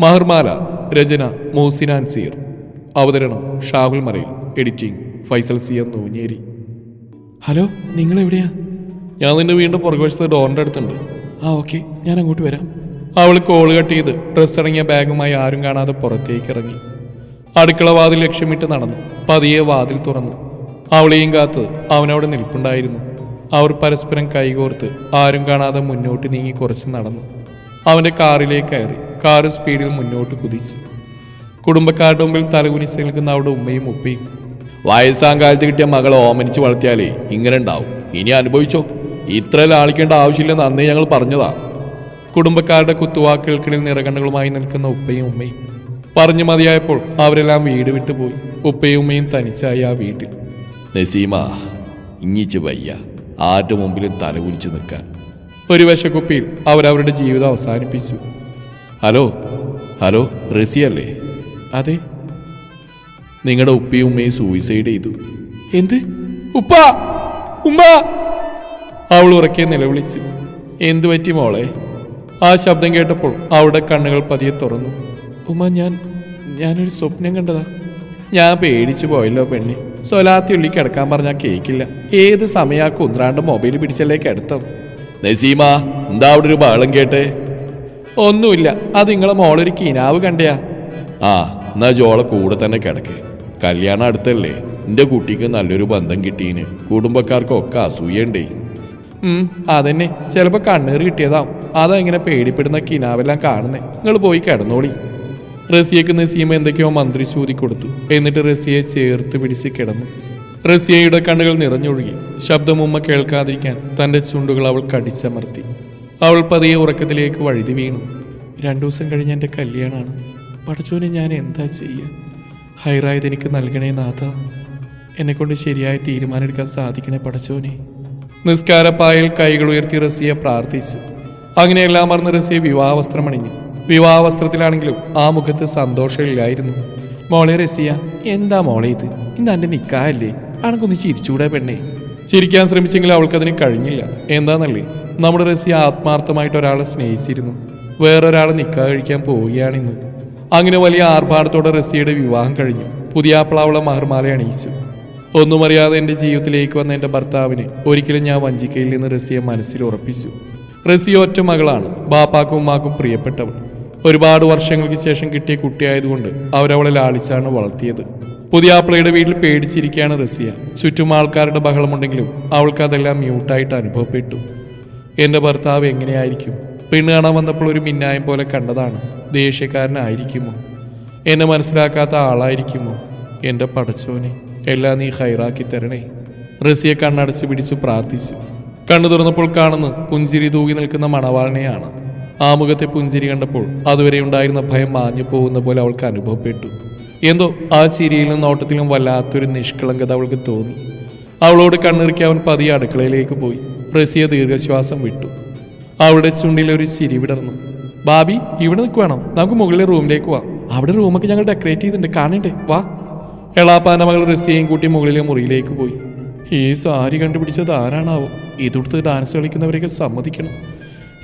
മഹർമാല രചന മോസിൻ സീർ അവതരണം Shahul മറയിൽ. Editing Faisal C M Noonjeri. Hello നിങ്ങൾ എവിടെയാ ഞാൻ നിന്റെ വീണ്ടും പുറകുവശത്ത് ഡോറിന്റെ അടുത്തുണ്ട്. ആ ഓക്കെ. ഞാൻ അങ്ങോട്ട് വരാം. അവൾ കോൾ കട്ട് ചെയ്ത് ഡ്രസ് ഇറങ്ങിയ ബാഗുമായി ആരും കാണാതെ പുറത്തേക്ക് ഇറങ്ങി. അടുക്കള വാതിൽ ലക്ഷ്യമിട്ട് നടന്നു. പതിയെ വാതിൽ തുറന്നു. അവളെയും കാത്ത് അവനവിടെ നിൽപ്പുണ്ടായിരുന്നു. അവർ പരസ്പരം കൈകോർത്ത് ആരും കാണാതെ മുന്നോട്ട് നീങ്ങി കുറച്ച് നടന്നു. അവന്റെ കാറിലേക്ക് കയറി. കാറ് സ്പീഡിൽ മുന്നോട്ട് കുതിച്ചു. കുടുംബക്കാരുടെ മുമ്പിൽ തലകുനിച്ച് നിൽക്കുന്ന അവിടെ ഉമ്മയും ഉപ്പയും വയസ്സാം കാലത്ത് കിട്ടിയ മകളെ ഓമനിച്ച് വളർത്തിയാലേ ഇങ്ങനെ ഉണ്ടാവും. ഇനി അനുഭവിച്ചോ? ഇത്ര ലാളിക്കേണ്ട ആവശ്യമില്ലെന്ന് അന്നേ ഞങ്ങൾ പറഞ്ഞതാ. കുടുംബക്കാരുടെ കുത്തുവാക്കുകൾക്കിടയിൽ നിറകണ്ണുകളുമായി നിൽക്കുന്ന ഉപ്പയും ഉമ്മയും പറഞ്ഞു മതിയായപ്പോൾ അവരെല്ലാം വീട് വിട്ടുപോയി ഉപ്പയും ഉമ്മയും തനിച്ചായി ആ വീട്ടിൽ. നസീമ ഇഞ്ഞിച്ച് വയ്യ. ആരുടെ മുമ്പിലും തലകുനിച്ച് നിൽക്കാൻ. ഒരു വിഷക്കുപ്പിയിൽ അവരവരുടെ ജീവിതം അവസാനിപ്പിച്ചു. ഹലോ ഹലോ റസിയല്ലേ അതെ. നിങ്ങളുടെ ഉപ്പയും ഉമ്മയും സൂയിസൈഡ് ചെയ്തു. എന്ത്? ഉപ്പ ഉമ്മ! അവൾ ഉറക്കെ നിലവിളിച്ചു. എന്തു പറ്റി മോളെ? ആ ശബ്ദം കേട്ടപ്പോൾ അവളുടെ കണ്ണുകൾ പതിയെ തുറന്നു. ഉമ്മ ഞാൻ ഞാനൊരു സ്വപ്നം കണ്ടതാ. ഞാൻ പേടിച്ചു പോയല്ലോ പെണ്ണി. സ്വലാത്തി ഉള്ളി കിടക്കാൻ പറഞ്ഞാൽ കേൾക്കില്ല ഏത് സമയം ആ കുന്ത്രാണ്ട് മൊബൈൽ പിടിച്ചല്ലേ കിടത്തം? നസീമ എന്താ അവിടെ ഒരു ബഹളം കേട്ടെ? ഒന്നുമില്ല. അത് നിങ്ങളെ മോളൊരു കിനാവ് കണ്ടയാ. ആ എന്നാ ജോളെ കൂടെ തന്നെ കിടക്ക്. കല്യാണം അടുത്തല്ലേ? എന്റെ കുട്ടിക്ക് നല്ലൊരു ബന്ധം കിട്ടീന്. കുടുംബക്കാർക്കൊക്കെ അസൂയണ്ടേ ഉം അതന്നെ. ചിലപ്പോ കണ്ണീർ കിട്ടിയതാവും. അതാ ഇങ്ങനെ പേടിപ്പെടുന്ന കിനാവെല്ലാം കാണുന്നേ. നിങ്ങൾ പോയി കിടന്നോളി. റസിയക്ക് നസീമ എന്തൊക്കെയോ മന്ത്രി ചൂതി കൊടുത്തു. എന്നിട്ട് റസിയെ ചേർത്ത് പിടിച്ച് കിടന്നു. റസിയയുടെ കണ്ണുകൾ നിറഞ്ഞൊഴുകി. ശബ്ദമുമ്മ കേൾക്കാതിരിക്കാൻ തന്റെ ചുണ്ടുകൾ അവൾ കടിച്ചമർത്തി. അവൾ പതിയെ ഉറക്കത്തിലേക്ക് വഴുതി വീണു. രണ്ടു ദിവസം കഴിഞ്ഞ എന്റെ കല്യാണമാണ് പടച്ചോനെ ഞാൻ എന്താ ചെയ്യുക ഹൈറായത് എനിക്ക് നൽകണേ നാഥ. എന്നെക്കൊണ്ട് ശരിയായ തീരുമാനമെടുക്കാൻ സാധിക്കണേ പടച്ചോനെ. നിസ്കാരപ്പായൽ കൈകൾ ഉയർത്തി റസിയെ പ്രാർത്ഥിച്ചു. അങ്ങനെയെല്ലാം മറന്ന് റസിയെ വിവാഹവസ്ത്രം അണിഞ്ഞു. വിവാഹവസ്ത്രത്തിലാണെങ്കിലും ആ മുഖത്ത് സന്തോഷമില്ലായിരുന്നു. മോളെ റസിയ എന്താ മോളെ ഇത്? ഇന്ന് എന്റെ നിക്കാഹല്ലേ? അണക്കൊന്ന് ചിരിച്ചുകൂടെ പെണ്ണേ. ചിരിക്കാൻ ശ്രമിച്ചെങ്കിൽ അവൾക്കതിന് കഴിഞ്ഞില്ല. എന്താന്നല്ലേ? നമ്മുടെ റസിയ ആത്മാർത്ഥമായിട്ട് ഒരാളെ സ്നേഹിച്ചിരുന്നു. വേറൊരാളെ നിൽക്കാ കഴിക്കാൻ പോവുകയാണിന്ന്. അങ്ങനെ വലിയ ആർഭാടത്തോടെ റസിയുടെ വിവാഹം കഴിഞ്ഞു. പുതിയ അവളെ മഹർമാല അണിയിച്ചു. ഒന്നും അറിയാതെ എന്റെ ജീവിതത്തിലേക്ക് വന്ന എന്റെ ഭർത്താവിനെ ഒരിക്കലും ഞാൻ വഞ്ചിക്കയിൽ നിന്ന് റസിയെ മനസ്സിൽ ഉറപ്പിച്ചു. റസിയ ഒറ്റ മകളാണ്. ബാപ്പാക്കും ഉമ്മാക്കും പ്രിയപ്പെട്ടവൾ. ഒരുപാട് വർഷങ്ങൾക്ക് ശേഷം കിട്ടിയ കുട്ടിയായതുകൊണ്ട് അവരവളെ ലാളിച്ചാണ് വളർത്തിയത്. പുതിയാപ്പിളയുടെ വീട്ടിൽ പേടിച്ചിരിക്കുകയാണ് റസിയ. ചുറ്റും ആൾക്കാരുടെ ബഹളമുണ്ടെങ്കിലും അവൾക്ക് അതെല്ലാം മ്യൂട്ടായിട്ട് അനുഭവപ്പെട്ടു. എന്റെ ഭർത്താവ് എങ്ങനെയായിരിക്കും? പെണ്ണ് കാണാൻ വന്നപ്പോൾ ഒരു മിന്നായം പോലെ കണ്ടതാണ്. ദേഷ്യക്കാരനായിരിക്കുമോ? എന്നെ മനസ്സിലാക്കാത്ത ആളായിരിക്കുമോ? എന്റെ പടച്ചോനെ എല്ലാം നീ ഹൈറാക്കി തരണേ. റസിയെ കണ്ണടച്ച് പിടിച്ചു പ്രാർത്ഥിച്ചു. കണ്ണു തുറന്നപ്പോൾ കാണുന്ന പുഞ്ചിരി തൂകി നിൽക്കുന്ന മണവാളിനെയാണ്. ആ മുഖത്തെ പുഞ്ചിരി കണ്ടപ്പോൾ അതുവരെ ഉണ്ടായിരുന്ന ഭയം മാഞ്ഞു പോകുന്ന പോലെ അവൾക്ക് അനുഭവപ്പെട്ടു. എന്തോ ആ ചിരിയിലും നോട്ടത്തിലും വല്ലാത്തൊരു നിഷ്കളങ്കത അവൾക്ക് തോന്നി. അവളോട് കണ്ണിറുക്കി അവൻ പതിയെ അടുക്കളയിലേക്ക് പോയി. റസിയ ദീർഘശ്വാസം വിട്ടു. അവളുടെ ചുണ്ടിൽ ഒരു ചിരി വിടർന്നു. ബാബി ഇവിടെ നിൽക്കുവാണോ നമുക്ക് മുകളിലെ റൂമിലേക്ക് വാ. അവിടെ റൂമൊക്കെ ഞങ്ങൾ ഡെക്കറേറ്റ് ചെയ്തിട്ടുണ്ട്. കാണണ്ടേ? വാ. എളാപ്പാന്റെ മകൾ റസിയയും കൂട്ടി മുകളിലെ മുറിയിലേക്ക് പോയി. ഈ സാരി കണ്ടുപിടിച്ചത് ആരാണാവോ? ഇതെടുത്ത് ഡാൻസ് കളിക്കുന്നവരെയൊക്കെ സമ്മതിക്കണം.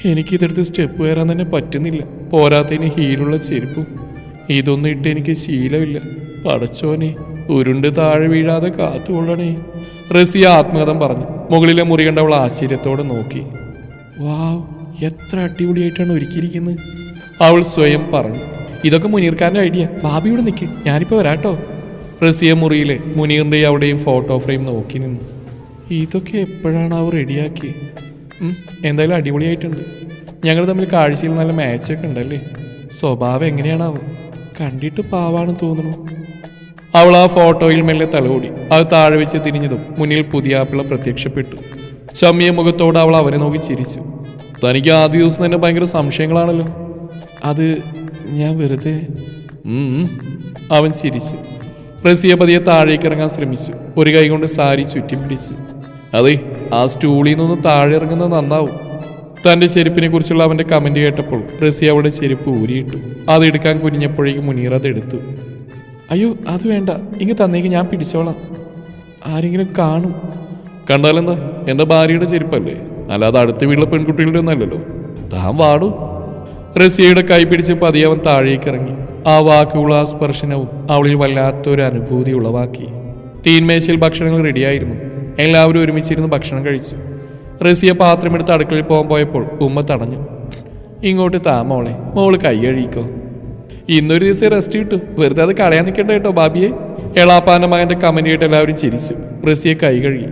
എനിക്കിതെടുത്ത് സ്റ്റെപ്പ് കയറാൻ തന്നെ പറ്റുന്നില്ല. പോരാത്തതിന് ഹീലുള്ള ചെരുപ്പും ഇതൊന്നും ഇട്ട് എനിക്ക് ശീലമില്ല. പടച്ചോനെ ഉരുണ്ട് താഴെ വീഴാതെ കാത്തുകൊള്ളണേ. റസിയ ആത്മകഥം പറഞ്ഞു. മുകളിലെ മുറി കണ്ടവൾ ആശ്ചര്യത്തോടെ നോക്കി. വാവ് എത്ര അടിപൊളിയായിട്ടാണ് ഒരുക്കിയിരിക്കുന്നത്. അവൾ സ്വയം പറഞ്ഞു. ഇതൊക്കെ മുനീർക്കാരന്റെ ഐഡിയ. ബാബി ഇവിടെ നിൽക്ക് ഞാനിപ്പോൾ വരാട്ടോ. റസിയ മുറിയിലെ മുനീറിന്റെയും അവിടെയും ഫോട്ടോ ഫ്രെയിം നോക്കി നിന്നു. ഇതൊക്കെ എപ്പോഴാണ് അവർ റെഡിയാക്കി? എന്തായാലും അടിപൊളിയായിട്ടുണ്ട്. ഞങ്ങൾ തമ്മിൽ കാഴ്ചയിൽ നല്ല മാച്ചൊക്കെ ഉണ്ടല്ലേ? സ്വഭാവം എങ്ങനെയാണാവോ? കണ്ടിട്ട് പാവാണെന്ന് തോന്നുന്നു. അവൾ ആ ഫോട്ടോയിൽ മെല്ലെ തലകൂടി. അത് താഴെ വെച്ച് തിരിഞ്ഞതും മുന്നിൽ പുതിയ ആപ്പിള പ്രത്യക്ഷപ്പെട്ടു. ചമ്മിയ മുഖത്തോട് അവൾ അവനെ നോക്കി ചിരിച്ചു. തനിക്ക് ആദ്യ ദിവസം തന്നെ ഭയങ്കര സംശയങ്ങളാണല്ലോ. അത് ഞാൻ വെറുതെ. അവൻ ചിരിച്ചു. റസിയ പതിയെ താഴേക്ക് ഇറങ്ങാൻ ശ്രമിച്ചു. ഒരു കൈ കൊണ്ട് സാരി ചുറ്റിപ്പിടിച്ചു. അതെ ആ സ്റ്റൂളിൽ നിന്ന് താഴെ ഇറങ്ങുന്നത് നന്നാവും. തന്റെ ചെരുപ്പിനെ കുറിച്ചുള്ള അവന്റെ കമന്റ് കേട്ടപ്പോൾ റസി അവളുടെ ചെരുപ്പ് ഊരിയിട്ടു. അത് എടുക്കാൻ കുനിഞ്ഞപ്പോഴേക്കും മുനീർ അത് എടുത്തു. അയ്യോ അത് വേണ്ട. ഇങ്ങ് തന്നേക്ക് ഞാൻ പിടിച്ചോളാം. ആരെങ്കിലും കാണും. കണ്ടാലെന്താ? എന്റെ ഭാര്യയുടെ ചെരുപ്പല്ലേ? അല്ലാതെ അടുത്ത വീട്ടിലെ പെൺകുട്ടികളുടെ ഒന്നല്ലല്ലോ താൻ വാടൂ. റസിയയുടെ കൈ പിടിച്ച് പതിയെ അവൻ താഴേക്ക് ഇറങ്ങി. ആ വാക്കുകളും ആ സ്പർശനവും അവളിൽ വല്ലാത്തൊരു അനുഭൂതി ഉളവാക്കി. തീൻമേശയിൽ ഭക്ഷണങ്ങൾ റെഡിയായിരുന്നു എല്ലാവരും ഒരുമിച്ചിരുന്ന് ഭക്ഷണം കഴിച്ചു. റസിയ പാത്രമെടുത്ത് അടുക്കളയിൽ പോകാൻ പോയപ്പോൾ ഉമ്മ തടഞ്ഞു. ഇങ്ങോട്ട് താ മോളെ മോൾ കൈ കഴുകിക്കോ. ഇന്നൊരു ദിവസം റെസ്റ്റ് കിട്ടു. വെറുതെ അത് കളയാൻ നിൽക്കണ്ട കേട്ടോ ബാബിയെ. എളാപ്പാന്റെ മകന്റെ കേട്ട് എല്ലാവരും ചിരിച്ചു. റസിയെ കൈ കഴുകി.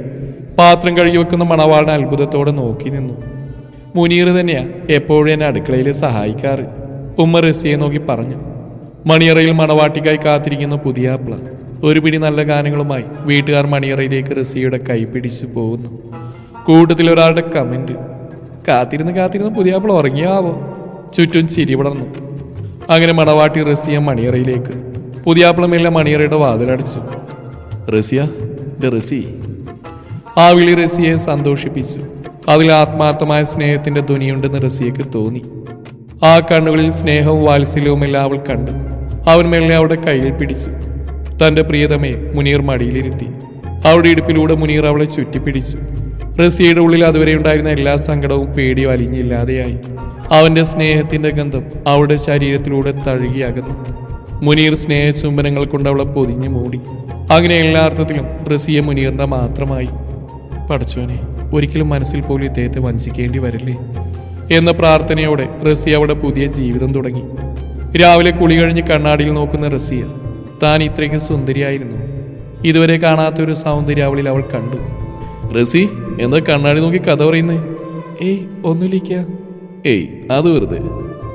പാത്രം കഴുകി വെക്കുന്ന മണവാളിനെ അത്ഭുതത്തോടെ നോക്കി നിന്നു. മുനീർ തന്നെയാ എപ്പോഴും എന്നെ അടുക്കളയിൽ സഹായിക്കാറ്. ഉമ്മ റസിയെ നോക്കി പറഞ്ഞു. മണിയറയിൽ മണവാട്ടിക്കായി കാത്തിരിക്കുന്ന പുതിയ ആപ്പിള. ഒരു പിടി നല്ല ഗാനങ്ങളുമായി വീട്ടുകാർ മണിയറയിലേക്ക് റസിയുടെ കൈ പിടിച്ചു പോകുന്നു. കൂട്ടത്തിൽ ഒരാളുടെ കമന്റ് കാത്തിരുന്ന് കാത്തിരുന്ന് പുതിയ അപ്പോൾ ഉറങ്ങിയാവോ? ചുറ്റും ചിരി പടർന്നു. അങ്ങനെ മണവാട്ടി റസിയ മണിയറയിലേക്ക്. പുതിയാപ്പിളമെല്ലാം മണിയറയുടെ വാതിലടച്ചു. റസിയ റസി. ആ വിളി റസിയെ സന്തോഷിപ്പിച്ചു. അതിൽ ആത്മാർത്ഥമായ സ്നേഹത്തിന്റെ ധ്വനിയുണ്ടെന്ന് റസിയക്ക് തോന്നി. ആ കണ്ണുകളിൽ സ്നേഹവും വാത്സല്യവും എല്ലാം അവൾ കണ്ടു. അവൻ മെല്ലെ അവളുടെ കയ്യിൽ പിടിച്ചു. തന്റെ പ്രിയതമയെ മുനീർ മടിയിലിരുത്തി. അവളുടെ ഇടുപ്പിലൂടെ മുനീർ അവളെ ചുറ്റിപ്പിടിച്ചു. റസിയയുടെ ഉള്ളിൽ അതുവരെ ഉണ്ടായിരുന്ന എല്ലാ സങ്കടവും പേടിയും അലിഞ്ഞില്ലാതെയായി അവന്റെ സ്നേഹത്തിന്റെ ഗന്ധം അവളുടെ ശരീരത്തിലൂടെ തഴുകിയകന്നു. മുനീർ സ്നേഹ ചുംബനങ്ങൾ കൊണ്ട് അവളെ പൊതിഞ്ഞു മൂടി. അങ്ങനെ എല്ലാ അർത്ഥത്തിലും റസിയ മുനീറിന്റെ മാത്രമായി. പഠിച്ചവനെ ഒരിക്കലും മനസ്സിൽ പോലും ഇദ്ദേഹത്തെ വഞ്ചിക്കേണ്ടി വരില്ലേ? എന്ന പ്രാർത്ഥനയോടെ റസിയ അവളുടെ പുതിയ ജീവിതം തുടങ്ങി. രാവിലെ കുളി കഴിഞ്ഞ് കണ്ണാടിയിൽ നോക്കുന്ന റസിയ താൻ ഇത്രയ്ക്ക് സുന്ദരിയായിരുന്നു. ഇതുവരെ കാണാത്ത ഒരു സൗന്ദര്യം അവളിൽ അവൾ കണ്ടു. റസി എന്താ കണ്ണാടി നോക്കി കഥ പറയുന്നേ? ഏയ് ഒന്നുമില്ല ഏയ് അത് വെറുതെ.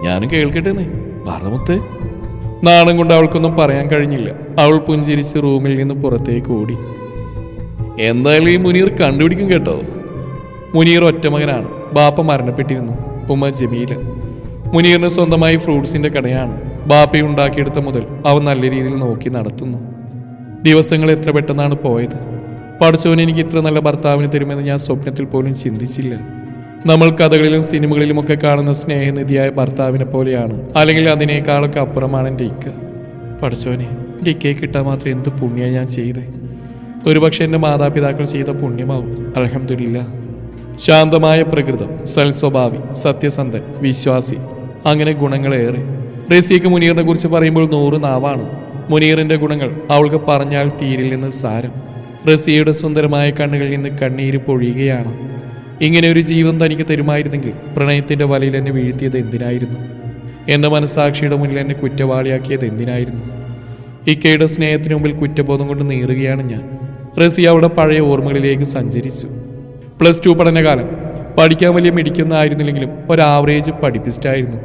ഞാനും കേൾക്കട്ടെന്നേ. പറമത്തെ. നാണം കൊണ്ട് അവൾക്കൊന്നും പറയാൻ കഴിഞ്ഞില്ല. അവൾ പുഞ്ചിരിച്ച് റൂമിൽ നിന്ന് പുറത്തേക്ക് ഓടി. എന്തായാലും ഈ മുനീർ കണ്ടുപിടിക്കും കേട്ടോ. മുനീർ ഒറ്റമകനാണ് ബാപ്പ മരണപ്പെട്ടിരുന്നു. ഉമ്മ ജമീല മുനീറിന് സ്വന്തമായി ഫ്രൂട്ട്സിന്റെ കടയാണ്. ബാപ്പയെ ഉണ്ടാക്കിയെടുത്ത മുതൽ അവൻ നല്ല രീതിയിൽ നോക്കി നടത്തുന്നു. ദിവസങ്ങൾ എത്ര പെട്ടെന്നാണ് പോയത്. പഠിച്ചവൻ എനിക്ക് ഇത്ര നല്ല ഭർത്താവിനെ തരുമെന്ന് ഞാൻ സ്വപ്നത്തിൽ പോലും ചിന്തിച്ചില്ല. നമ്മൾ കഥകളിലും സിനിമകളിലും ഒക്കെ കാണുന്ന സ്നേഹനിധിയായ ഭർത്താവിനെ പോലെയാണ്. അല്ലെങ്കിൽ അതിനേക്കാളൊക്കെ അപ്പുറമാണ് എന്റെ ഇക്ക. പഠിച്ചവനെ എന്റെ ഇക്കയെ കിട്ടാൻ മാത്രം എന്ത് പുണ്യ ഞാൻ ചെയ്തേ. ഒരുപക്ഷെ എന്റെ മാതാപിതാക്കൾ ചെയ്ത പുണ്യമാവും. അലഹമില്ല ശാന്തമായ പ്രകൃതം സൽസ്വഭാവി സത്യസന്ധൻ വിശ്വാസി അങ്ങനെ ഗുണങ്ങളേറെ. റസീഖ് മുനീറിനെ കുറിച്ച് പറയുമ്പോൾ നൂറ് നാവാണ്. മുനീറിന്റെ ഗുണങ്ങൾ അവൾക്ക് പറഞ്ഞാൽ തീരില്ലെന്ന് സാരം. റസിയയുടെ സുന്ദരമായ കണ്ണുകളിൽ നിന്ന് കണ്ണീര് പൊഴിയുകയാണ്. ഇങ്ങനെ ഒരു ജീവൻ തനിക്ക് തരുമായിരുന്നെങ്കിൽ പ്രണയത്തിന്റെ വലയിൽ എന്നെ വീഴ്ത്തിയത് എന്തിനായിരുന്നു? എന്റെ മനസാക്ഷിയുടെ മുന്നിൽ എന്നെ കുറ്റവാളിയാക്കിയത് എന്തിനായിരുന്നു? ഇക്കയുടെ സ്നേഹത്തിന് മുമ്പിൽ കുറ്റബോധം കൊണ്ട് നീറുകയാണ് ഞാൻ. റസിയ അവിടെ പഴയ ഓർമ്മകളിലേക്ക് സഞ്ചരിച്ചു. പ്ലസ് ടു പഠനകാലം പഠിക്കാൻ വലിയ മിടിക്കുന്ന ആയിരുന്നില്ലെങ്കിലും ഒരു ആവറേജ് പഠിപ്പിസ്റ്റായിരുന്നു.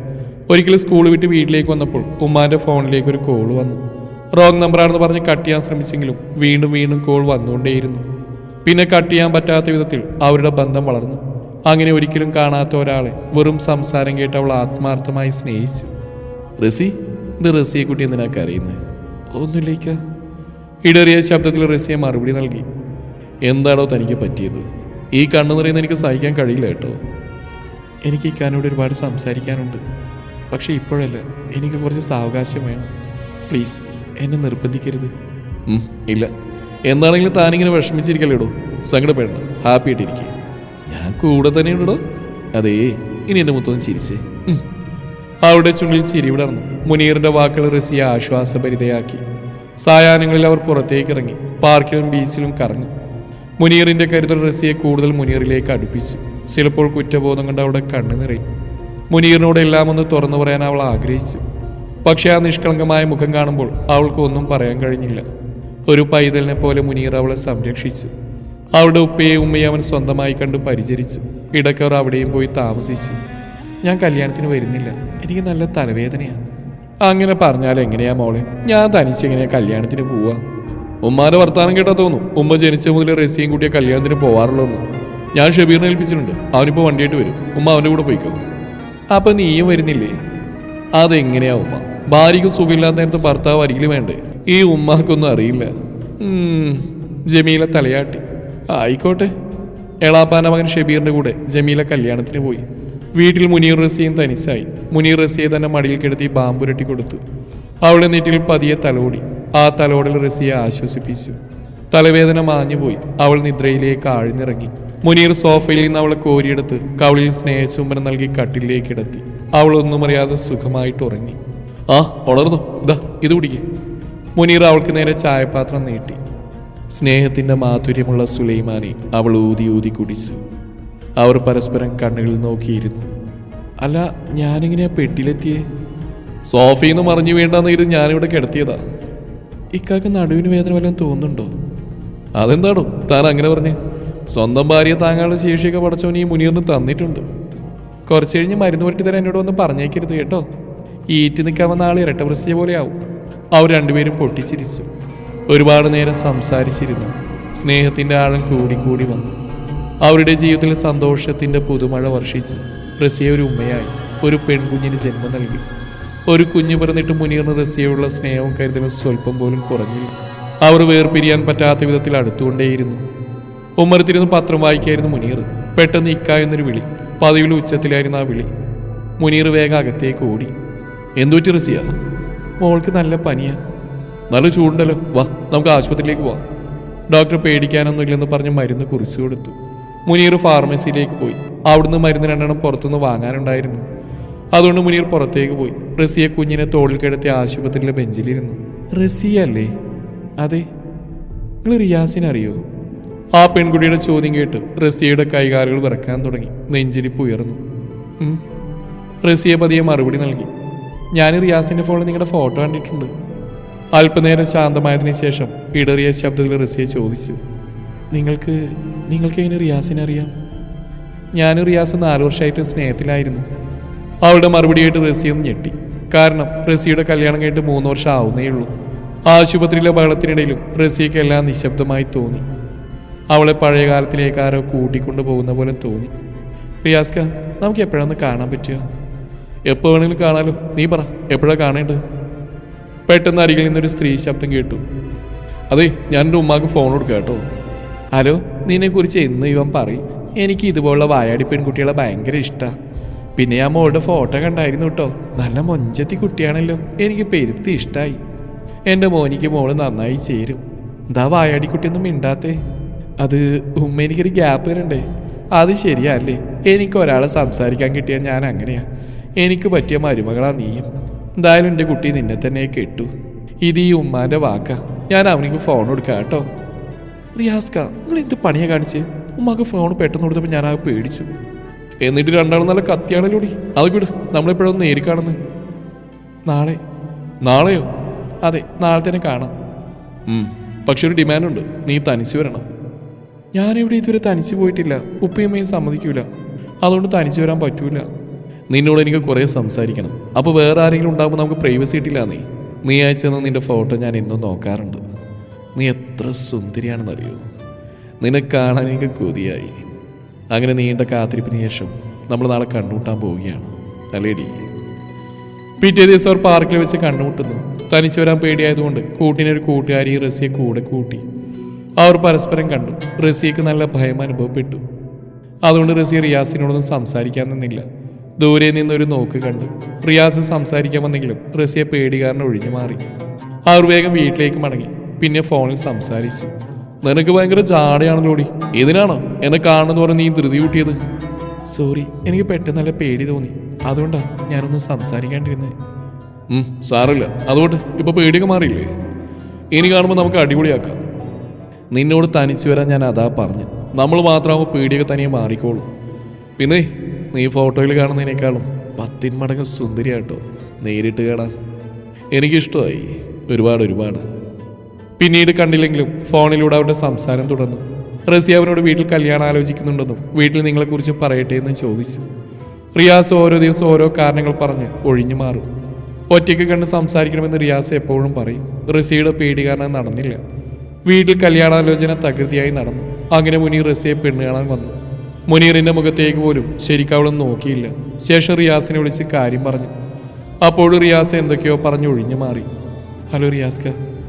ഒരിക്കലും സ്കൂൾ വിട്ട് വീട്ടിലേക്ക് വന്നപ്പോൾ ഉമ്മാന്റെ ഫോണിലേക്ക് ഒരു കോൾ വന്നു. റോങ് നമ്പറാണെന്ന് പറഞ്ഞ് കട്ട് ചെയ്യാൻ ശ്രമിച്ചെങ്കിലും വീണ്ടും വീണ്ടും കോൾ വന്നുകൊണ്ടേയിരുന്നു. പിന്നെ കട്ട് ചെയ്യാൻ പറ്റാത്ത വിധത്തിൽ അവരുടെ ബന്ധം വളർന്നു. അങ്ങനെ ഒരിക്കലും കാണാത്ത ഒരാളെ വെറും സംസാരം കേട്ട് അവൾ ആത്മാർത്ഥമായി സ്നേഹിച്ചു. റസി ഇത് റസിയെ കുട്ടി എന്തിനാ കരയുന്നത് ഒന്നുമില്ലേക്ക? ഇടറിയ ശബ്ദത്തിൽ റസിയെ മറുപടി നൽകി. എന്താണോ തനിക്ക് പറ്റിയത്? ഈ കണ്ണു നിറയുന്ന എനിക്ക് സഹിക്കാൻ കഴിയില്ല കേട്ടോ. എനിക്ക് ഈ കാനോട് ഒരുപാട് സംസാരിക്കാനുണ്ട്. പക്ഷേ ഇപ്പോഴല്ല എനിക്ക് കുറച്ച് സാവകാശം വേണം. പ്ലീസ്. എന്നെ നിർബന്ധിക്കരുത്. ഇല്ല. എന്താണെങ്കിലും താനിങ്ങനെ വിഷമിച്ചിരിക്കല്ലേടോ? സങ്കടപ്പെടണം ഹാപ്പി ആയിട്ടിരിക്കുക ഞാൻ കൂടെ തന്നെ ഉണ്ടോ അതേ ഇനി എന്റെ മുത്തൊന്ന് ചിരിച്ചേ. അവിടെ ചുണ്ടിൽ ചിരി വിടർന്നു. മുനീറിന്റെ വാക്കുകൾ റസിയെ ആശ്വാസപരിതയാക്കി സായാഹ്നങ്ങളിൽ അവർ പുറത്തേക്ക് ഇറങ്ങി. പാർക്കിലും ബീച്ചിലും കറങ്ങി. മുനീറിന്റെ കരുതൽ റസിയെ കൂടുതൽ മുനീറിലേക്ക് അടുപ്പിച്ചു. ചിലപ്പോൾ കുറ്റബോധം കൊണ്ട് അവിടെ കണ്ണു നിറയും. മുനീറിനോട് എല്ലാം ഒന്ന് തുറന്നു പറയാൻ അവൾ ആഗ്രഹിച്ചു. പക്ഷേ ആ നിഷ്കളങ്കമായ മുഖം കാണുമ്പോൾ അവൾക്ക് ഒന്നും പറയാൻ കഴിഞ്ഞില്ല. ഒരു പൈതലിനെ പോലെ മുനീർ അവളെ സംരക്ഷിച്ചു. അവളുടെ ഉപ്പയെ ഉമ്മയെ അവൻ സ്വന്തമായി കണ്ട് പരിചരിച്ചു. ഇടയ്ക്കവർ അവിടെയും പോയി താമസിച്ചു. ഞാൻ കല്യാണത്തിന് വരുന്നില്ല. എനിക്ക് നല്ല തലവേദനയാണ് അങ്ങനെ പറഞ്ഞാൽ എങ്ങനെയാ മോളെ? ഞാൻ തനിച്ച് എങ്ങനെയാ കല്യാണത്തിന് പോവാ? ഉമ്മാന്റെ വർത്താനം കേട്ടാ തോന്നും ഉമ്മ ജനിച്ച മുതൽ റസിയും കൂട്ടിയ കല്യാണത്തിന് പോവാറുള്ളൂന്ന്. ഞാൻ ഷബീറിനെ ഏൽപ്പിച്ചിട്ടുണ്ട്. അവനിപ്പോ വണ്ടിയായിട്ട് വരും. ഉമ്മ അവന്റെ കൂടെ പോയിക്കോ. അപ്പൊ നീയും വരുന്നില്ലേ? അതെങ്ങനെയാ ഉമ്മ? ഭാര്യയ്ക്ക് സുഖമില്ലാത്ത നേരത്തെ ഭർത്താവ് അരികിൽ വേണ്ടേ? ഈ ഉമ്മാക്കൊന്നും അറിയില്ല. ജമീല തലയാട്ടി. ആയിക്കോട്ടെ. എളാപ്പാന മകൻ ഷബീറിന്റെ കൂടെ ജമീല കല്യാണത്തിന് പോയി. വീട്ടിൽ മുനീർ റസിയും തനിച്ചായി. മുനീർ റസിയെ തന്നെ മടിയിൽ കിടത്തി ബാമ്പുരട്ടി കൊടുത്തു. അവളെ നെറ്റിൽ പതിയെ തലോടി. ആ തലോടൽ റസിയെ ആശ്വസിപ്പിച്ചു. തലവേദന മാഞ്ഞുപോയി അവൾ നിദ്രയിലേക്ക് ആഴ്ന്നിറങ്ങി. മുനീർ സോഫയിൽ നിന്ന് അവളെ കോരിയെടുത്ത് കവളിൽ സ്നേഹചുംബനം നൽകി കട്ടിലേക്ക് കിടത്തി. അവളൊന്നും അറിയാതെ സുഖമായിട്ട് ഉറങ്ങി. ആ ഉണർന്നു ഇതാ ഇത് കുടിക്ക്. മുനീർ അവൾക്ക് നേരെ ചായപാത്രം നീട്ടി. സ്നേഹത്തിന്റെ മാധുര്യമുള്ള സുലൈമാനെ അവൾ ഊതി ഊതി കുടിച്ചു. അവർ പരസ്പരം കണ്ണുകളിൽ നോക്കിയിരുന്നു. അല്ല ഞാനിങ്ങനെയാ പെട്ടിയിലെത്തിയേ? സോഫയിൽ നിന്ന് മറിഞ്ഞു വീണ്ടാന്ന് ഇത് ഞാനിവിടെ കിടത്തിയതാ. ഇക്കാക്ക് നടുവിന് വേദന വല്ലതും തോന്നുന്നുണ്ടോ? അതെന്താടോ താൻ അങ്ങനെ പറഞ്ഞേ. സ്വന്തം ഭാര്യ താങ്കളുടെ ശേഷിയൊക്കെ പടച്ചവൻ ഈ മുനീറിന് തന്നിട്ടുണ്ട്. കുറച്ച് കഴിഞ്ഞ് മരുന്ന് പറ്റി തരാൻ എന്നോട് ഒന്ന് പറഞ്ഞേക്കരുത് കേട്ടോ. ഈറ്റ് നിൽക്കാവുന്ന ആൾ ഇരട്ട പ്രസ്യ പോലെയാവും. അവർ രണ്ടുപേരും പൊട്ടിച്ചിരിച്ചു. ഒരുപാട് നേരം സംസാരിച്ചിരുന്നു. സ്നേഹത്തിന്റെ ആഴം കൂടിക്കൂടി കൂടി വന്നു. അവരുടെ ജീവിതത്തിൽ സന്തോഷത്തിന്റെ പുതുമഴ വർഷിച്ച് റസിയ ഒരു ഉമ്മയായി ഒരു പെൺകുഞ്ഞിന് ജന്മം നൽകി. ഒരു കുഞ്ഞു പിറന്നിട്ട് മുനീറിന് റസിയയുള്ള സ്നേഹവും കരുതലും സ്വല്പം പോലും കുറഞ്ഞില്ല. അവർ വേർപിരിയാൻ പറ്റാത്ത വിധത്തിൽ അടുത്തുകൊണ്ടേയിരുന്നു. ഉമ്മറത്തിരുന്ന് പത്രം വായിക്കായിരുന്നു മുനീർ. പെട്ടെന്ന് ഇക്ക എന്നൊരു വിളി പതിവിൽ ഉച്ചത്തിലായിരുന്നു ആ വിളി. മുനീർ വേഗം അകത്തേക്ക് ഓടി. എന്തുപറ്റി റിസിയ? മോൾക്ക് നല്ല പനിയാ. നല്ല ചൂടുണ്ടല്ലോ. വാ നമുക്ക് ആശുപത്രിയിലേക്ക് പോവാം. ഡോക്ടർ പേടിക്കാനൊന്നുമില്ലെന്ന് പറഞ്ഞ് മരുന്ന് കുറിച്ചു കൊടുത്തു. മുനീർ ഫാർമസിയിലേക്ക് പോയി. അവിടുന്ന് മരുന്ന് രണ്ടെണ്ണം പുറത്തുനിന്ന് വാങ്ങാനുണ്ടായിരുന്നു. അതുകൊണ്ട് മുനീർ പുറത്തേക്ക് പോയി. റസിയെ കുഞ്ഞിനെ തോളിൽ കിടത്തി ആശുപത്രിയിലെ ബെഞ്ചിലിരുന്നു. റസിയ അല്ലേ? അതെ. നിങ്ങൾ റിയാസിനെ അറിയോ? ആ പെൺകുട്ടിയുടെ ചോദ്യം കേട്ട് റസിയയുടെ കൈകാലുകൾ വിറക്കാൻ തുടങ്ങി. നെഞ്ചിരിപ്പ് ഉയർന്നു. റസിയ പതിയെ മറുപടി നൽകി. ഞാൻ റിയാസിന്റെ ഫോണിൽ നിങ്ങളുടെ ഫോട്ടോ കണ്ടിട്ടുണ്ട്. അല്പനേരം ശാന്തമായതിനു ശേഷം ഇടറിയ ശബ്ദത്തിൽ റസിയെ ചോദിച്ചു. നിങ്ങൾക്ക് നിങ്ങൾക്ക് എങ്ങനെ റിയാസിനെ അറിയാം? ഞാൻ റിയാസ് നാലു വർഷമായിട്ട് സ്നേഹത്തിലായിരുന്നു. അവളുടെ മറുപടിയായിട്ട് റസിയൊന്ന് ഞെട്ടി. കാരണം റസിയുടെ കല്യാണം കഴിഞ്ഞിട്ട് മൂന്ന് വർഷം ആവുന്നേ ഉള്ളൂ. ആശുപത്രിയിലെ ബഹളത്തിനിടയിലും റസിയയ്ക്ക് എല്ലാം നിശബ്ദമായി തോന്നി. അവളെ പഴയ കാലത്തിലേക്കാരോ കൂട്ടിക്കൊണ്ടു പോകുന്ന പോലെ തോന്നി. റിയാസ്ക നമുക്ക് എപ്പോഴൊന്ന് കാണാൻ പറ്റുമോ എപ്പോൾ വേണമെങ്കിലും കാണാലോ? നീ പറ എപ്പോഴാണ് കാണേണ്ടത്? പെട്ടെന്ന് അരികിൽ നിന്നൊരു സ്ത്രീ ശബ്ദം കേട്ടു. അതെ ഞാൻ എന്റെ ഉമ്മാക്ക് ഫോൺ കൊടുക്കാം കേട്ടോ. ഹലോ നിന്നെക്കുറിച്ച് എന്ന് ഇവൻ പറയും. എനിക്ക് ഇതുപോലുള്ള വായാടി പെൺകുട്ടികളെ ഭയങ്കര ഇഷ്ടമാണ് പിന്നെ ഞാൻ മോളുടെ ഫോട്ടോ കണ്ടായിരുന്നു കേട്ടോ. നല്ല മൊഞ്ചത്തി കുട്ടിയാണല്ലോ. എനിക്ക് പെരുത്തി ഇഷ്ടമായി എന്റെ മോനിക്ക് മോൾ നന്നായി ചേരും. എന്താ വായാടി കുട്ടിയൊന്നും മിണ്ടാത്തേ. അത് ഉമ്മ എനിക്കൊരു ഗ്യാപ്പ് വരണ്ടേ അത് ശരിയല്ലേ എനിക്ക് ഒരാളെ സംസാരിക്കാൻ കിട്ടിയാൽ ഞാൻ അങ്ങനെയാ. എനിക്ക് പറ്റിയ മരുമകളാ നീയും എന്തായാലും എന്റെ കുട്ടി നിന്നെ തന്നെ കെട്ടു. ഇത് ഈ ഉമ്മാന്റെ വാക്ക. ഞാൻ അവനിക്ക് ഫോൺ കൊടുക്കാം കേട്ടോ. റിയാസ്ക നിങ്ങൾ എന്ത് പണിയാ കാണിച്ച്? ഉമ്മാക്ക് ഫോൺ പെട്ടെന്ന് കൊടുത്തപ്പോൾ ഞാൻ ആ പേടിച്ചു. എന്നിട്ട് രണ്ടാളും നല്ല കത്തിയാണല്ലോടി. അത് വിട് നമ്മളെപ്പോഴൊന്ന് നേരി കാണുന്നു. നാളെ. നാളെയോ? അതെ നാളെ തന്നെ കാണാം. പക്ഷെ ഒരു ഡിമാൻഡുണ്ട്. നീ തനിച്ച് വരണം. ഞാനിവിടെ ഇതുവരെ തനിച്ച് പോയിട്ടില്ല. ഉപ്പയമ്മയും സമ്മതിക്കൂല. അതുകൊണ്ട് തനിച്ച് വരാൻ പറ്റൂല. നിന്നോട് എനിക്ക് കുറേ സംസാരിക്കണം. അപ്പോൾ വേറെ ആരെങ്കിലും ഉണ്ടാകുമ്പോൾ നമുക്ക് പ്രൈവസി കിട്ടില്ല നീ. നീ അയച്ചെന്ന് നിന്റെ ഫോട്ടോ ഞാൻ എന്നും നോക്കാറുണ്ട്. നീ എത്ര സുന്ദരിയാണെന്നറിയോ? നിന്നെ കാണാൻ എനിക്ക് കൊതിയായി. അങ്ങനെ നീണ്ട കാത്തിരിപ്പിന് ശേഷം നമ്മൾ നാളെ കണ്ണുമുട്ടാൻ പോവുകയാണ്. അല്ലേടി? പിറ്റേ ദിവസം അവർ പാർക്കിൽ വെച്ച് കണ്ണുമുട്ടുന്നു തനിച്ച് വരാൻ പേടിയായതുകൊണ്ട് കൂട്ടിനൊരു കൂട്ടുകാരി റസിയെ കൂടെ കൂട്ടി. അവർ പരസ്പരം കണ്ടു. റസിയക്ക് നല്ല ഭയം അനുഭവപ്പെട്ടു. അതുകൊണ്ട് റസിയ റിയാസിനോടൊന്നും സംസാരിക്കാൻ നിന്നില്ല. ദൂരെ നിന്നൊരു നോക്ക് കണ്ടു റിയാസ് സംസാരിക്കാൻ വന്നെങ്കിലും റസിയ പേടികാരനെ ഒഴിഞ്ഞു മാറി. അവർ വേഗം വീട്ടിലേക്ക് മടങ്ങി. പിന്നെ ഫോണിൽ സംസാരിച്ചു. നിനക്ക് ഭയങ്കര ജാടയാണല്ലോടി. ഇതിനാണോ എന്നെ കാണുന്നു പറഞ്ഞ് നീ ധൃതി കൂട്ടിയത്? സോറി എനിക്ക് പെട്ടെന്ന് നല്ല പേടി തോന്നി. അതുകൊണ്ടാണ് ഞാനൊന്നും സംസാരിക്കാണ്ടിരുന്നേ. ഉം, സാറില്ല അതുകൊണ്ട് ഇപ്പൊ പേടിയൊക്കെ മാറിയില്ലേ? ഇനി കാണുമ്പോൾ നമുക്ക് അടിപൊളിയാക്കാം. നിന്നോട് തനിച്ചു വരാൻ ഞാൻ അതാ പറഞ്ഞു. നമ്മൾ മാത്രമാകുമ്പോൾ പേടിയൊക്കെ തനിയെ മാറിക്കോളും. പിന്നെ നീ ഫോട്ടോയിൽ കാണുന്നതിനേക്കാളും പത്തിൻ മടങ്ങ് സുന്ദരിയാട്ടോ. നേരിട്ട് കാണാൻ. എനിക്കിഷ്ടമായി. ഒരുപാട് ഒരുപാട്. പിന്നീട് കണ്ടില്ലെങ്കിലും ഫോണിലൂടെ അവരുടെ സംസാരം തുടർന്നു. റസി അവനോട് വീട്ടിൽ കല്യാണം ആലോചിക്കുന്നുണ്ടെന്നും വീട്ടിൽ നിങ്ങളെക്കുറിച്ച് പറയട്ടെ എന്നും ചോദിച്ചു. റിയാസ് ഓരോ ദിവസം ഓരോ കാരണങ്ങൾ പറഞ്ഞ് ഒഴിഞ്ഞു മാറും. ഒറ്റയ്ക്ക് കണ്ട് സംസാരിക്കണമെന്ന് റിയാസ് എപ്പോഴും പറയും. റസിയുടെ പേടി കാരണം നടന്നില്ല. വീട്ടിൽ കല്യാണാലോചന തകൃതിയായി നടന്നു. അങ്ങനെ മുനി റസിയെ പെണ്ണ് കാണാൻ വന്നു. മുനീറിന്റെ മുഖത്തേക്ക് പോലും ശരിക്കും അവളും നോക്കിയില്ല. ശേഷം റിയാസിനെ വിളിച്ച് കാര്യം പറഞ്ഞു. അപ്പോൾ റിയാസ് എന്തൊക്കെയോ പറഞ്ഞു ഒഴിഞ്ഞു മാറി. ഹലോ റിയാസ്ക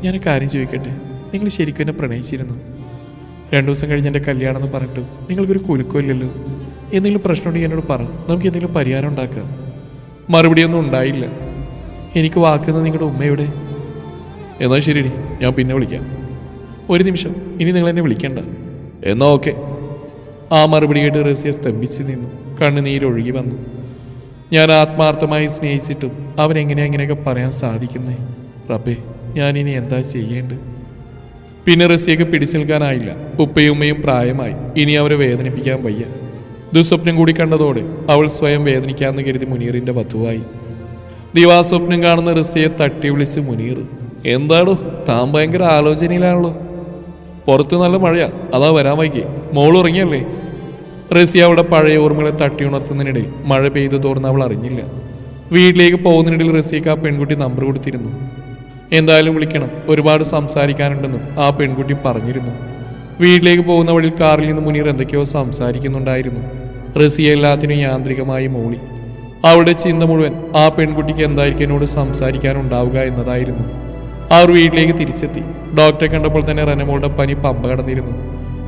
ഞാൻ കാര്യം ചോദിക്കട്ടെ? നിങ്ങൾ ശരിക്കും എന്നെ പ്രണയിച്ചിരുന്നു? രണ്ടു ദിവസം കഴിഞ്ഞ് എന്റെ കല്യാണം എന്ന് പറഞ്ഞിട്ട് നിങ്ങൾക്കൊരു കുലുക്കമില്ലല്ലോ എന്തെങ്കിലും പ്രശ്നമുണ്ടെങ്കിൽ എന്നോട് പറ. നമുക്ക് എന്തെങ്കിലും പരിഹാരം ഉണ്ടാക്കാം. മറുപടിയൊന്നും ഉണ്ടായില്ല. എനിക്ക് വാക്കുന്ന നിങ്ങളുടെ ഉമ്മയുടെ എന്നാൽ ശരിയടി ഞാൻ പിന്നെ വിളിക്കാം. ഒരു നിമിഷം ഇനി നിങ്ങൾ എന്നെ വിളിക്കണ്ട. എന്നാൽ ഓക്കെ. ആ മറുപടി കേട്ട് റസിയ സ്തംഭിച്ച് നിന്നു. കണ്ണുനീരൊഴുകി വന്നു. ഞാൻ ആത്മാർത്ഥമായി സ്നേഹിച്ചിട്ടും അവൻ എങ്ങനെ ഇങ്ങനെയൊക്കെ പറയാൻ സാധിക്കുന്നേ? റബ്ബേ ഞാനിനി എന്താ ചെയ്യേണ്ടത്? പിന്നെ റസിയൊക്കെ പിടിച്ചു നിൽക്കാനായില്ല ഉപ്പയും ഉമ്മയും പ്രായമായി. ഇനി അവരെ വേദനിപ്പിക്കാൻ വയ്യ. ദുസ്വപ്നം കൂടി കണ്ടതോടെ അവൾ സ്വയം വേദനിക്കാമെന്ന് കരുതി മുനീറിന്റെ വധുവായി. ദിവാസ്വപ്നം കാണുന്ന റസിയെ തട്ടി വിളിച്ച് മുനീർ എന്താണോ താൻ ഭയങ്കര ആലോചനയിലാണല്ലോ. പുറത്ത് നല്ല മഴയാ. അതാ വരാൻ വൈകി. മോൾ ഉറങ്ങിയല്ലേ? റസി അവളുടെ പഴയ ഓർമ്മകളെ തട്ടി ഉണർത്തുന്നതിനിടയിൽ മഴ പെയ്തു തോർന്ന് അവൾ അറിഞ്ഞില്ല. വീട്ടിലേക്ക് പോകുന്നതിനിടയിൽ റസിയക്ക് ആ പെൺകുട്ടി നമ്പർ കൊടുത്തിരുന്നു. എന്തായാലും വിളിക്കണം ഒരുപാട് സംസാരിക്കാനുണ്ടെന്നും ആ പെൺകുട്ടി പറഞ്ഞിരുന്നു. വീട്ടിലേക്ക് പോകുന്ന വഴിയിൽ കാറിൽ നിന്ന് മുനീർ എന്തൊക്കെയോ സംസാരിക്കുന്നുണ്ടായിരുന്നു. റസിയ എല്ലാത്തിനും യാന്ത്രികമായി മൂളി. അവളുടെ ചിന്ത മുഴുവൻ ആ പെൺകുട്ടിക്ക് എന്തായിരിക്കും എന്നോട് സംസാരിക്കാനുണ്ടാവുക എന്നതായിരുന്നു. അവർ വീട്ടിലേക്ക് തിരിച്ചെത്തി. ഡോക്ടറെ കണ്ടപ്പോൾ തന്നെ റനമോളുടെ പനി പമ്പ കടന്നിരുന്നു.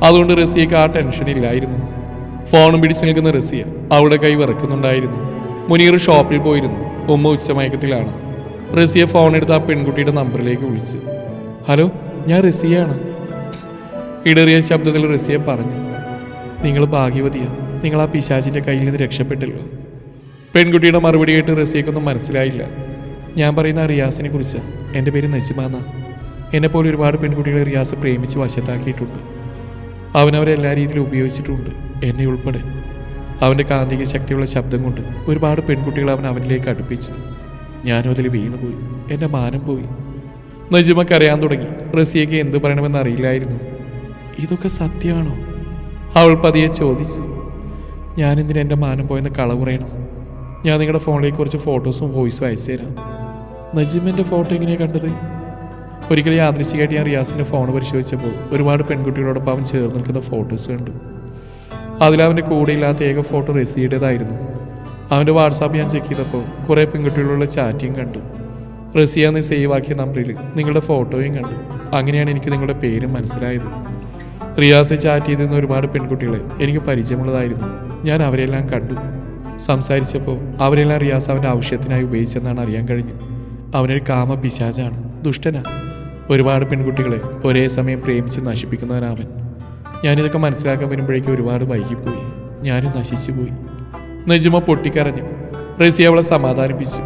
അതുകൊണ്ട് റസിയക്ക് ആ ടെൻഷൻ ഇല്ലായിരുന്നു ഫോണും പിടിച്ചു നിൽക്കുന്ന റസിയ അവളുടെ കൈ വിറക്കുന്നുണ്ടായിരുന്നു. മുനീർ ഷോപ്പിൽ പോയിരുന്നു. ഉമ്മ ഉച്ചമയക്കത്തിലാണ്. റസിയ ഫോൺ എടുത്ത് ആ പെൺകുട്ടിയുടെ നമ്പറിലേക്ക് വിളിച്ച്. ഹലോ ഞാൻ റസിയാണ് ഇടറിയ ശബ്ദത്തിൽ റസിയ പറഞ്ഞു. നിങ്ങൾ ഭാഗ്യവതിയാ. നിങ്ങൾ ആ പിശാചിന്റെ കയ്യിൽ നിന്ന് രക്ഷപ്പെട്ടല്ലോ. പെൺകുട്ടിയുടെ മറുപടി കേട്ട് റസിയക്കൊന്നും മനസ്സിലായില്ല. ഞാൻ പറയുന്ന റിയാസിനെ കുറിച്ച് എന്റെ പേര് നജിമാന്ന. എന്നെ പോലെ ഒരുപാട് പെൺകുട്ടികളെ റിയാസ് പ്രേമിച്ച് വശത്താക്കിയിട്ടുണ്ട്. അവനവരെ എല്ലാ രീതിയിലും ഉപയോഗിച്ചിട്ടുണ്ട്. എന്നെ ഉൾപ്പെടെ. അവന്റെ കാന്തിക ശക്തിയുള്ള ശബ്ദം കൊണ്ട് ഒരുപാട് പെൺകുട്ടികൾ അവൻ അവനിലേക്ക് അടുപ്പിച്ചു. ഞാനും അതിൽ വീണുപോയി. എന്റെ മാനം പോയി. നജിമ കരയാൻ തുടങ്ങി. റസിയയ്ക്ക് എന്ത് പറയണമെന്ന് അറിയില്ലായിരുന്നു. ഇതൊക്കെ സത്യമാണോ? അവൾ പതിയെ ചോദിച്ചു. ഞാനെന്തിന് എന്റെ മാനം പോയെന്ന് കളവ് പറയണം ഞാൻ നിങ്ങളുടെ ഫോണിലേക്ക് കുറച്ച് ഫോട്ടോസും വോയിസും അയച്ചു തരാം. നജിമിന്റെ ഫോട്ടോ എങ്ങനെയാണ് കണ്ടത്? ഒരിക്കലും യാദൃശികമായിട്ട് ഞാൻ റിയാസിന്റെ ഫോൺ പരിശോധിച്ചപ്പോൾ ഒരുപാട് പെൺകുട്ടികളോടൊപ്പം അവൻ ചേർന്ന് നിൽക്കുന്ന ഫോട്ടോസ് കണ്ടു. അതിലവന്റെ കൂടെയില്ലാത്ത ഏക ഫോട്ടോ റസിയുടേതായിരുന്നു. അവന്റെ വാട്സാപ്പ് ഞാൻ ചെക്ക് ചെയ്തപ്പോൾ കുറേ പെൺകുട്ടികളുള്ള ചാറ്റിങ് കണ്ടു. റസിയാന്ന് സേവ് ആക്കിയ നമ്പറിൽ നിങ്ങളുടെ ഫോട്ടോയും കണ്ടു. അങ്ങനെയാണ് എനിക്ക് നിങ്ങളുടെ പേരും മനസ്സിലായത്. റിയാസ് ചാറ്റ് ചെയ്തിരുന്ന ഒരുപാട് പെൺകുട്ടികളെ എനിക്ക് പരിചയമുള്ളതായിരുന്നു. ഞാൻ അവരെല്ലാം കണ്ടു. സംസാരിച്ചപ്പോൾ അവരെല്ലാം റിയാസ് അവന്റെ ആവശ്യത്തിനായി ഉപയോഗിച്ചെന്നാണ് അറിയാൻ കഴിഞ്ഞത്. അവനൊരു കാമ പിശാചാണ് ദുഷ്ടനാണ് ഒരുപാട് പെൺകുട്ടികളെ ഒരേ സമയം പ്രേമിച്ച് നശിപ്പിക്കുന്നവനവൻ ഞാനിതൊക്കെ മനസ്സിലാക്കാൻ വരുമ്പോഴേക്കും ഒരുപാട് വൈകിപ്പോയി. ഞാനും നശിച്ചുപോയി. നജുമ പൊട്ടിക്കരഞ്ഞു. റസി അവളെ സമാധാനിപ്പിച്ചു.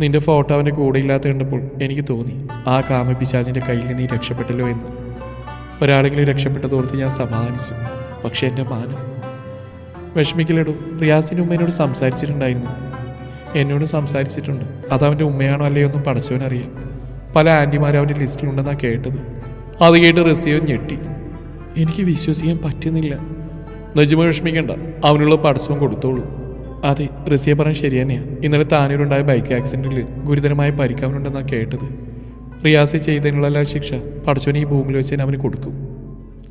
നിന്റെ ഫോട്ടോ അവന്റെ കൂടെ ഇല്ലാത്ത കണ്ടപ്പോൾ എനിക്ക് തോന്നി ആ കാമ പിശാചിന്റെ കയ്യിൽ നിന്ന് നീ രക്ഷപ്പെട്ടല്ലോ എന്ന്. ഒരാളെങ്കിലും രക്ഷപ്പെട്ടതോർത്ത് ഞാൻ സമാധാനിച്ചു. പക്ഷേ എന്റെ മാനം. വിഷമിക്കലെടു റിയാസിന്റെ ഉമ്മേനോട് സംസാരിച്ചിട്ടുണ്ടായിരുന്നു. എന്നോട് സംസാരിച്ചിട്ടുണ്ട്. അത് അവന്റെ ഉമ്മയാണോ അല്ലയോ ഒന്നും പഠിച്ചവനറിയാം. പല ആന്റിമാരും അവന്റെ ലിസ്റ്റിലുണ്ടെന്നാണ് കേട്ടത്. അത് കേട്ട് റസിയോ ഞെട്ടി. എനിക്ക് വിശ്വസിക്കാൻ പറ്റുന്നില്ല. നജിമ വിഷമിക്കണ്ട. അവനുള്ള പടസ്സവും കൊടുത്തോളൂ. അതെ റസിയ പറഞ്ഞ ശരി തന്നെയാണ് ഇന്നലെ താനൂരുണ്ടായ ബൈക്ക് ആക്സിഡന്റിൽ ഗുരുതരമായ പരിക്കവനുണ്ടെന്നാണ് കേട്ടത്. റിയാസ് ചെയ്തതിനുള്ള ശിക്ഷ പഠിച്ചവൻ ഈ ഭൂമിയിൽ വെച്ച് അവന് കൊടുക്കും.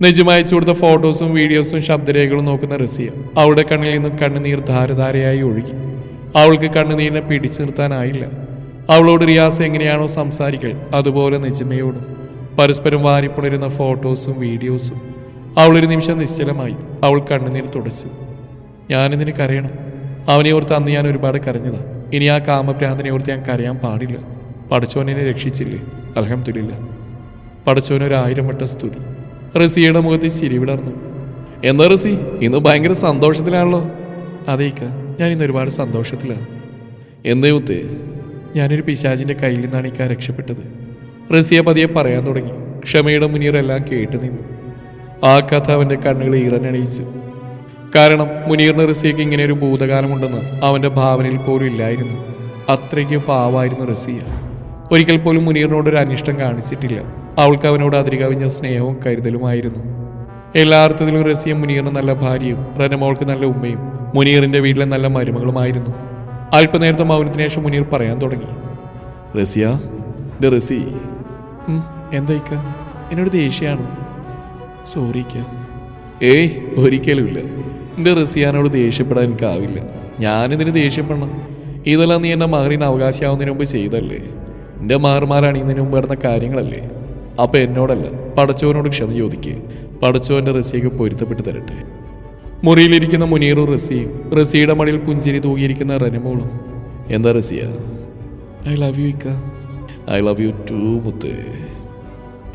നെജുമ അയച്ചു കൊടുത്ത ഫോട്ടോസും വീഡിയോസും ശബ്ദരേഖകളും നോക്കുന്ന റസിയ അവളുടെ കണ്ണിൽ നിന്നും കണ്ണുനീർ ധാരധാരയായി ഒഴുകി. അവൾക്ക് കണ്ണുനീരിനെ പിടിച്ചു നിർത്താനായില്ല. അവളോട് റിയാസ് എങ്ങനെയാണോ സംസാരിക്കൽ അതുപോലെ നെജിമയോടും. പരസ്പരം വാരിപ്പുണരുന്ന ഫോട്ടോസും വീഡിയോസും അവളൊരു നിമിഷം നിശ്ചലമായി. അവൾ കണ്ണുനീർ തുടച്ചു. ഞാനിതിന് കരയണം? അവനെ ഓർത്ത് അന്ന് ഞാൻ ഒരുപാട് കരഞ്ഞതാ. ഇനി ആ കാമഭ്രാന്തനെ ഓർത്ത് ഞാൻ കരയാൻ പാടില്ല. പഠിച്ചോനെ രക്ഷിച്ചില്ലേ? അലഹമില്ല പഠിച്ചോനൊരായിരം വട്ടം സ്തുതി. റസിയുടെ മുഖത്ത് ചിരി വിടർന്നു എന്നാ റസി? ഇന്ന് ഭയങ്കര സന്തോഷത്തിലാണല്ലോ. അതേക്ക ഞാൻ ഇന്ന് ഒരുപാട് സന്തോഷത്തിലാണ് എന്തേ മുത്തേ? ഞാനൊരു പിശാചിന്റെ കയ്യിൽ നിന്നാണ് ഇക്ക രക്ഷപ്പെട്ടത്. റസിയ പതിയെ പറയാൻ തുടങ്ങി. ക്ഷമയുടെ മുനീർ എല്ലാം കേട്ടു നിന്നു ആ കഥ അവന്റെ കണ്ണുകൾ ഇറഞ്ഞണയിച്ചു കാരണം മുനീറിന് റസിയക്ക് ഇങ്ങനെ ഒരു ഭൂതകാലമുണ്ടെന്ന് അവന്റെ ഭാവനയിൽ പോലും ഇല്ലായിരുന്നു. അത്രയ്ക്ക് പാവായിരുന്നു റസിയ. ഒരിക്കൽ പോലും മുനീറിനോട് ഒരു അനിഷ്ടം കാണിച്ചിട്ടില്ല. അവൾക്ക് അവനോട് അതിരികവിഞ്ഞ സ്നേഹവും കരുതലുമായിരുന്നു. എല്ലാ അർത്ഥത്തിലും റസിയ മുനീറിന് നല്ല ഭാര്യയും റനമോൾക്ക് നല്ല ഉമ്മയും മുനീറിന്റെ വീട്ടിലെ നല്ല മരുമകളുമായിരുന്നു. അല്പനേരത്തെ മൗനത്തിന് ശേഷം മുനീർ പറയാൻ തുടങ്ങി. റസിയ ഇത് റസി. എന്തായിക്ക എന്നോട് ദേഷ്യമാണോ സോറി ഏയ് ഒരിക്കലുമില്ല എന്റെ റസിയാനോട് ദേഷ്യപ്പെടാൻ എനിക്കാവില്ല. ഞാനിതിന് ദേഷ്യപ്പെടണം. ഇതെല്ലാം നീ എന്റെ മഹറിന് അവകാശമാവുന്നതിന് മുമ്പ് ചെയ്തല്ലേ എന്റെ മഹർമാരാണ് ഇതിനു മുമ്പ് നടന്ന കാര്യങ്ങളല്ലേ? അപ്പം എന്നോടല്ല പടച്ചവനോട് ക്ഷമ ചോദിക്കുക പടച്ചോന്റെ റസിയൊക്കെ പൊരുത്തപ്പെട്ട് തരട്ടെ. മുറിയിലിരിക്കുന്ന മുനീറു റസിയും റസിയുടെ മടിയിൽ പുഞ്ചിരി തൂകിയിരിക്കുന്ന റനമോളും. എന്താ റസിയ? ഐ ലവ് യു ഇക്ക. ഐ ലവ് യു ടു മുത്ത്.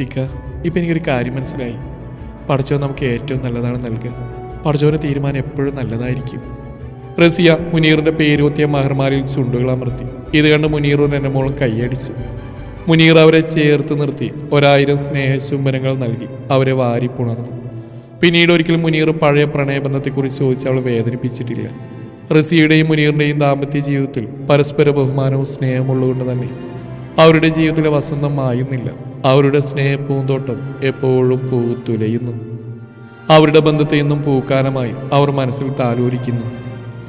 ഇക്ക ഇപ്പം എനിക്കൊരു കാര്യം മനസ്സിലായി. പടച്ചോൻ നമുക്ക് ഏറ്റവും നല്ലതാണ് നൽകുക. പഠിച്ചവന് തീരുമാനം എപ്പോഴും നല്ലതായിരിക്കും. റസിയ മുനീറിന്റെ പേരുവത്തിയ മഹർമാരിൽ ചുണ്ടുകൾ അമർത്തി. ഇത് കണ്ട് മുനീറും എന്നെ മോളും കൈയടിച്ചു. മുനീർ അവരെ ചേർത്ത് നിർത്തി. ഒരായിരം സ്നേഹചുംബനങ്ങൾ നൽകി. അവരെ വാരിപ്പുണർന്നു പിന്നീട് ഒരിക്കലും മുനീർ പഴയ പ്രണയബന്ധത്തെക്കുറിച്ച് ചോദിച്ച് അവൾ വേദനിപ്പിച്ചിട്ടില്ല. റസിയുടെയും മുനീറിന്റെയും ദാമ്പത്യ ജീവിതത്തിൽ പരസ്പര ബഹുമാനവും സ്നേഹമുള്ളതുകൊണ്ട് തന്നെ അവരുടെ ജീവിതത്തിലെ വസന്തം മായുന്നില്ല. അവരുടെ സ്നേഹപ്പൂന്തോട്ടം എപ്പോഴും പൂത്തുലയുന്നു. അവരുടെ ബന്ധത്തെ എന്നും പൂക്കാലമായി അവർ മനസ്സിൽ താലോലിക്കുന്നു.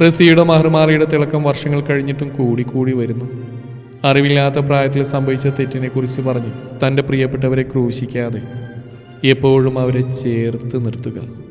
റസിയുടെ മഹർമാറിയുടെ തിളക്കം വർഷങ്ങൾ കഴിഞ്ഞിട്ടും കൂടി കൂടി വരുന്നു. അറിവില്ലാത്ത പ്രായത്തിൽ സംഭവിച്ച തെറ്റിനെക്കുറിച്ച് പറഞ്ഞ് തന്റെ പ്രിയപ്പെട്ടവരെ ക്രൂശിക്കാതെ എപ്പോഴും അവരെ ചേർത്ത് നിർത്തുക.